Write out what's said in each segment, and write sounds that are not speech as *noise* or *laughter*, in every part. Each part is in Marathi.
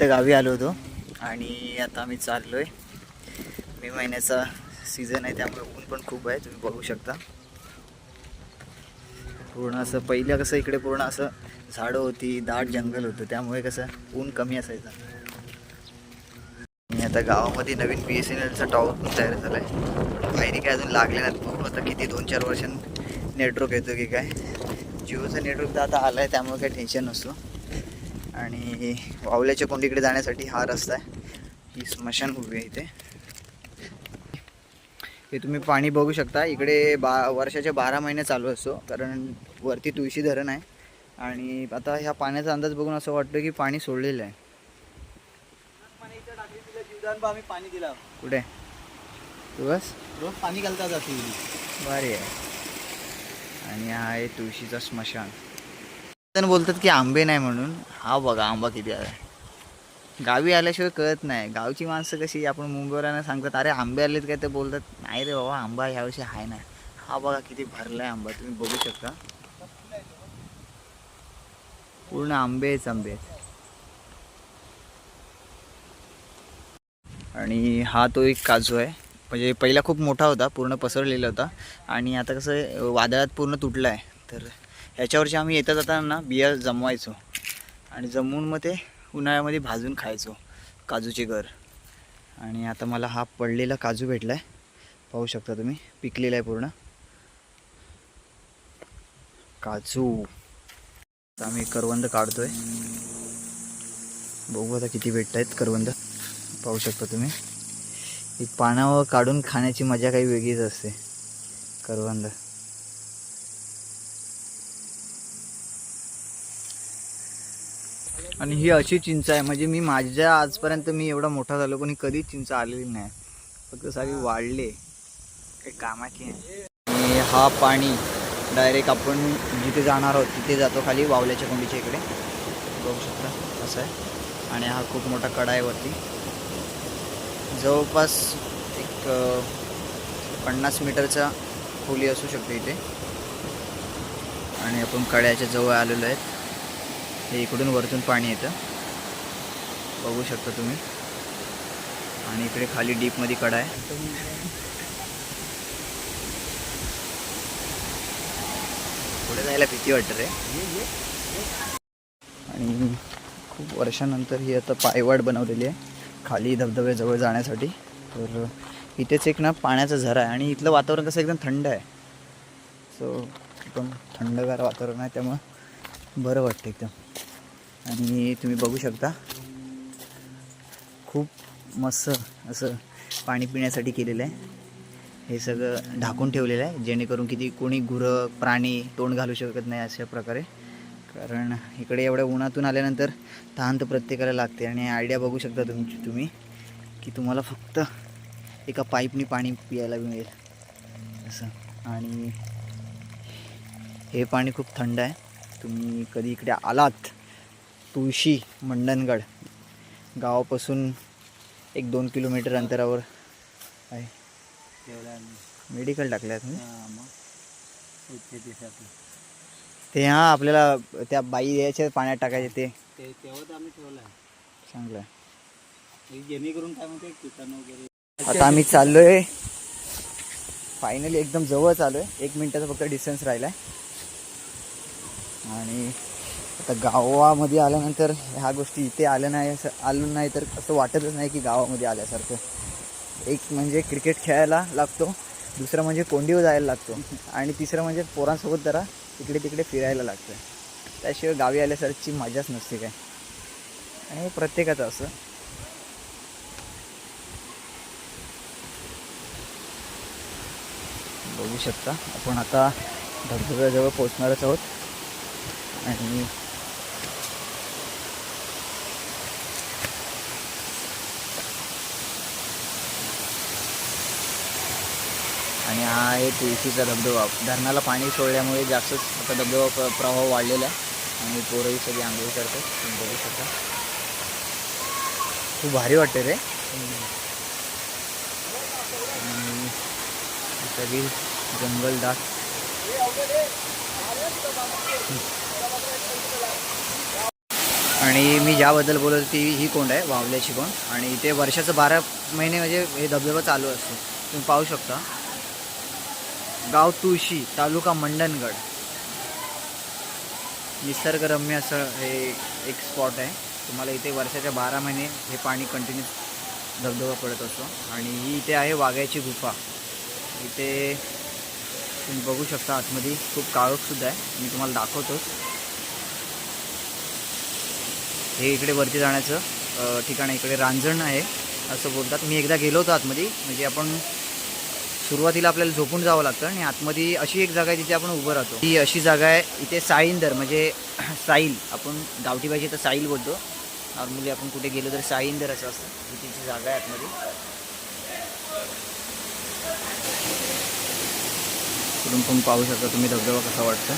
तर गावी आलो होतो. आणि आता आम्ही चाललो आहे मे महिन्याचा सीझन आहे त्यामुळे ऊन पण खूप आहे तुम्ही बघू शकता. पूर्ण असं पहिलं कसं इकडे पूर्ण असं झाडं होती दाट जंगल होतं त्यामुळे कसं ऊन कमी असायचं. आणि आता गावामध्ये नवीन बी एस एन एलचा टॉवर पण तयार झाला आहे पायरी काय अजून लागले नाहीत. बघू आता किती दोन चार वर्षां नेटवर्क येतो की काय. जिओचं नेटवर्क तर आता आलं आहे त्यामुळे काही टेन्शन नसतो. आणि वावल्याच्या कोंडीकडे जाण्यासाठी हा रस्ता आहे. ही स्मशान उभी आहे इथे. हे तुम्ही पाणी बघू शकता. इकडे बा वर्षाचे बारा महिने चालू असतो. कारण वरती तुळशी धरण आहे. आणि आता ह्या पाण्याचा अंदाज बघून असं वाटतं की पाणी सोडलेलं आहे. पाणी दिला. कुठे? तू बस. रोज पाणी घालता जाते. भारी आहे. आणि हा आहे तुळशीचा स्मशान. जण बोलतात की आंबे नाही म्हणून. हा बघा आंबा किती आहे गावी आल्याशिवाय कळत नाही. गावची माणसं कशी आपण मुंबईवरांना सांगतात अरे आंबे आलेत काय? ते बोलतात नाही रे बाबा आंबा ह्यावर्षी आहे ना हा बघा किती भरलाय आंबा तुम्ही बघू शकता. पूर्ण आंबेच आंबे आहेत आणि हा तो एक काजू आहे. म्हणजे पहिला खूप मोठा होता पूर्ण पसरलेला होता. आणि आता कसं वादळात पूर्ण तुटला आहे तर ह्याच्यावरची आम्ही येता जाताना बिया जमवायचो. आणि जमवून मग ते उन्हाळ्यामध्ये भाजून खायचो. काजूचे घर. आणि आता मला हा पडलेला काजू भेटला आहे पाहू शकता तुम्ही. पिकलेला आहे पूर्ण. काजू. आता आम्ही करवंद काढतोय. बघू आता किती भेटत आहेत करवंद. पाहू शकता तुम्ही. ही पानावर काढून खाण्याची मजा काही वेगळीच असते. करवंद. आणि ही अशी चिंच आहे. म्हणजे मी माझ्या आजपर्यंत मी एवढा मोठा झालो पण ही कधीच चिंच आलेली नाही. फक्त सारी वाढले. काही कामाची आहे आणि हा पाणी डायरेक्ट आपण जिथे जाणार आहोत तिथे जातो खाली वावल्याच्या कोंडीच्या इकडे. बघू शकता असं आहे. आणि हा खूप मोठा कडा आहे वरती. जवळपास एक पन्नास मीटरचा खोली असू शकते इथे. आणि आपण कड्याच्या जवळ आलेलो आहेत. हे इकडून वरतून पाणी येतं. बघू शकता तुम्ही. आणि इकडे खाली डीपमध्ये कडा आहे. पुढे जायला भीती वाटत रे. आणि खूप वर्षानंतर ही आता पायवाट बनवलेली आहे. खाली धबधब्याजवळ जाण्यासाठी. तर इथेच एक ना पाण्याचा झरा आहे. आणि इथलं वातावरण कसं एकदम थंड आहे. सो एकदम थंडगार वातावरण आहे त्यामुळं. बरं वाटतं एकदम. आणि तुम्ही बघू शकता खूप मस्त असं पाणी पिण्यासाठी केलेलं आहे. हे सगळं ढाकून ठेवलेलं आहे जेणेकरून किती कोणी गुरं प्राणी तोंड घालू शकत नाही अशा प्रकारे. कारण इकडे एवढ्या उन्हातून आल्यानंतर तहान तर प्रत्येकाला लागते. आणि आयडिया बघू शकता तुमची तुम्ही की तुम्हाला फक्त एका पाईपनी पाणी पियायला मिळेल. असं. आणि हे पाणी खूप थंड आहे. तुम्ही कधी इकडे आलात? तुळशी मंडणगड. गावापासून एक दोन किलोमीटर अंतरावर आहे. मेडिकल टाकलं आहे तुम्ही ते हां आपल्याला त्या बाई यायच्या पाण्यात टाकायचे ते. चांगलं आहे आता आम्ही चाललोय. फायनली एकदम जवळ चाललोय. एक मिनिटाचा फक्त डिस्टन्स राहिला आणि आता गावामध्ये आल्यानंतर ह्या गोष्टी इथे आल्या नाही असं आलं नाही तर असं वाटतच नाही की गावामध्ये आल्यासारखं. एक म्हणजे क्रिकेट खेळायला लागतो दुसरं म्हणजे कोंडीवर जायला लागतो आणि तिसरं म्हणजे पोरांसोबत जरा तिकडे तिकडे फिरायला लागतं त्याशिवाय गावी आल्यासारखी मजाच नसते काय. आणि प्रत्येकाचं असं. बघू शकता आपण आता धबधब्याजवळ पोचणारच आहोत. आणि आणि हा आहे तुळशीचा धबधबा. धरणाला पाणी सोडल्यामुळे जास्तच आता धबधबा प्रभाव वाढलेला आहे. आणि पोरंही सगळी आंघोळ करतात. बघू शकता. खूप भारी वाटते रे. सगळी जंगलदाट आणि मी ज्याबद्दल बोलत ती ही कोंड आहे वावल्याची कोंड. आणि इथे वर्षाचं बारा महिने म्हणजे हे धबधबा चालू असतो. तुम्ही पाहू शकता. गाव तुळशी तालुका मंडणगड. निसर्गरम्य असं हे एक स्पॉट आहे. तुम्हाला इथे वर्षाच्या बारा महिने हे पाणी कंटिन्यू धबधबा पडत असतो. आणि ही इथे आहे वाघ्याची गुफा. इथे तुम्ही बघू शकता आतमध्ये खूप काळोखसुद्धा आहे. मी तुम्हाला दाखवतोच. हे इकडे वरती जाण्याचं ठिकाण इकडे रांजण आहे. असं बोलतात. मी एकदा गेलो होतो आतमध्ये. म्हणजे आपण सुरुवातीला आपल्याला झोपून जावं लागतं आणि आतमध्ये अशी एक जागा आहे जिथे आपण उभं राहतो. ही अशी जागा आहे इथे साईंदर म्हणजे *clears throat* साईल. आपण गावठी भाषेत तर साईल बोलतो. नॉर्मली आपण कुठे गेलो तर साईंदर असं असतं. ही तिची जागा आहे आतमध्ये. कुठून पण पाहू शकता तुम्ही धबधबा कसा वाटतं.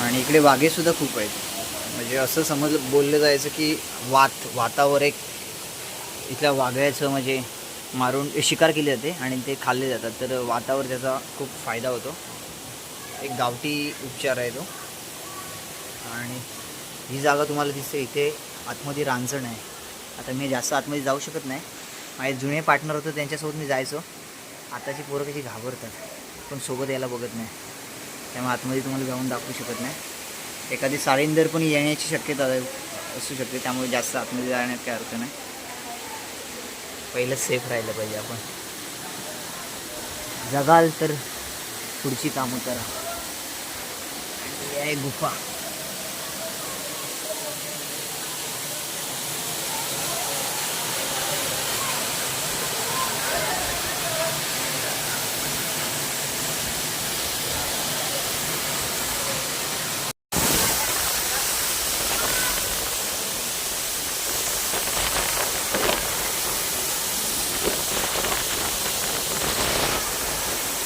आणि इकडे वाघेसुद्धा खूप आहेत. म्हणजे असं समज बोललं जायचं की वात वातावर एक इथल्या वाघ्याचं म्हणजे मारून शिकार केली जाते आणि ते खाल्ले जातात. तर वातावर त्याचा खूप फायदा होतो. एक गावठी उपचार आहे तो. आणि ही जागा तुम्हाला दिसते. इथे आतमध्ये रांजण आहे. आता मी जास्त आतमध्ये जाऊ शकत नाही. माझे जुने पार्टनर होते त्यांच्यासोबत मी जायचो. आताची पोरं कशी घाबरतात. पण सोबत यायला बघत नाही. त्यामुळे आतमध्ये तुम्हाला जाऊन दाखवू शकत नाही. एखादी साळींदर पण येण्याची शक्यता असू शकते त्यामुळे जास्त आतमध्ये जाण्यात काय अर्थ नाही. पहिलं सेफ राहिलं पाहिजे आपण. जगाल तर पुढची कामं करा. आहे गुफा.